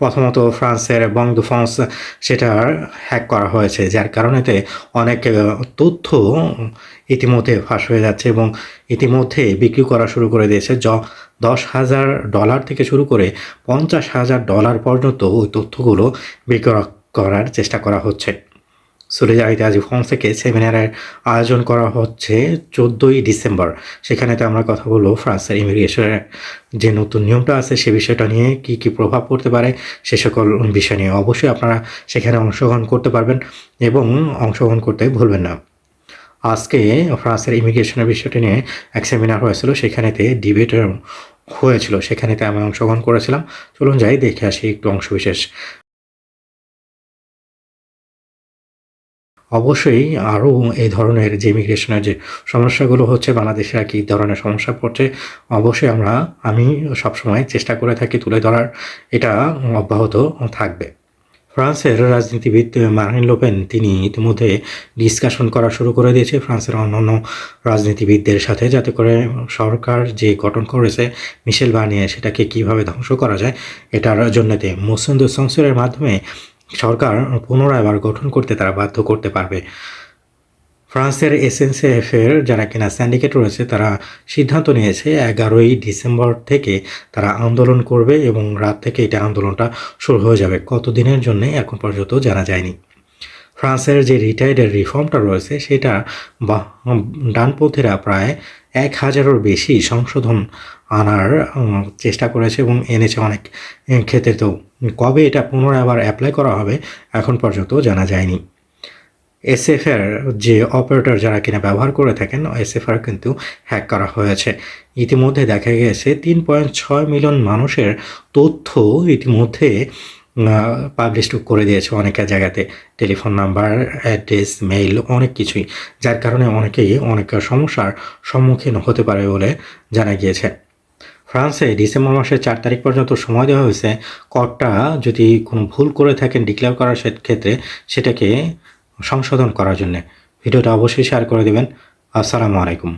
প্রথমত ফ্রান্সের বং দু ফ্রান্স সেটা হ্যাক করা হয়েছে, যার কারণেতে অনেক তথ্য ইতিমধ্যে ফাঁস হয়ে যাচ্ছে এবং ইতিমধ্যে বিক্রি করা শুরু করে দিয়েছে। য, দশ হাজার ডলার থেকে শুরু করে পঞ্চাশ হাজার ডলার পর্যন্ত ওই তথ্যগুলো বিক্রয় করার চেষ্টা করা হচ্ছে। সুলেজারিতে আজ ফোন থেকে সেমিনারের আয়োজন করা হচ্ছে চোদ্দোই ডিসেম্বর। সেখানেতে আমরা কথা বলব ফ্রান্সের ইমিগ্রেশনের যে নতুন নিয়মটা আছে সে বিষয়টা নিয়ে কি কি প্রভাব পড়তে পারে সে সকল বিষয় নিয়ে অবশ্যই আপনারা সেখানে অংশগ্রহণ করতে পারবেন এবং অংশগ্রহণ করতে ভুলবেন না। আজকে ফ্রান্সের ইমিগ্রেশনের বিষয়টি নিয়ে এক সেমিনার হয়েছিল, সেখানেতে ডিবেট হয়েছিল, সেখানেতে আমি অংশগ্রহণ করেছিলাম। চলুন যাই, দেখে আসি একটু অংশবিশেষ। অবশ্যই আরও এই ধরনের যে ইমিগ্রেশনের যে সমস্যাগুলো হচ্ছে, বাংলাদেশে আর কি ধরনের সমস্যা পড়ছে, অবশ্যই আমরা, আমি সবসময় চেষ্টা করে থাকি তুলে ধরার, এটা অব্যাহত থাকবে। ফ্রান্সের রাজনীতিবিদ মারিন লোপেন তিনি ইতিমধ্যে ডিসকাশন করা শুরু করে দিয়েছে। ফ্রান্সের অন্যান্য রাজনীতিবিদদের সাথে যাতে করে সরকার যে গঠন করেছে, মিশেল বানিয়ে সেটাকে কীভাবে ধ্বংস করা যায়, এটার জন্যতে মোসেন্দু সংসুরের মাধ্যমে সরকার পুনরায় আবার গঠন করতে তারা বাধ্য করতে পারবে। ফ্রান্সের এসএনসিএফ এর যারা কিনা স্যান্ডিকেট রয়েছে, তারা সিদ্ধান্ত নিয়েছে এগারোই ডিসেম্বর থেকে তারা আন্দোলন করবে এবং রাত থেকে এটা আন্দোলনটা শুরু হয়ে যাবে। কত দিনের জন্য এখন পর্যন্ত জানা যায়নি। ফ্রান্সের যে রিটায়ার্ডের রিফর্মটা রয়েছে, সেটা ডানপন্থীরা প্রায় এক হাজারের বেশি সংশোধন আনার চেষ্টা করেছে এবং এনেছে অনেক ক্ষেত্রে তো কবে এটা পুনরায় আবার অ্যাপ্লাই করা হবে এখন পর্যন্ত জানা যায়নি। এসএফের যে অপারেটর যারা কিনা ব্যবহার করে থাকেন এসএফআর কিন্তু হ্যাক করা হয়েছে। ইতিমধ্যে দেখা গেছে তিন পয়েন্ট ছয় মিলিয়ন মানুষের তথ্য ইতিমধ্যে পাবলিশ করে দিয়েছে অনেকের জায়গাতে টেলিফোন নাম্বার অ্যাড্রেস মেইল অনেক কিছুই। যার কারণে অনেকেই অনেক সমস্যার সম্মুখীন হতে পারে বলে জানা গিয়েছে। ফ্রান্সে ডিসেম্বর মাসের চার তারিখ পর্যন্ত সময় দেওয়া হয়েছে। করটা যদি কোনো ভুল করে থাকেন ডিক্লেয়ার করার ক্ষেত্রে সেটাকে সংশোধন করার জন্য। ভিডিওটা অবশ্যই শেয়ার করে দেবেন। আসসালামু আলাইকুম।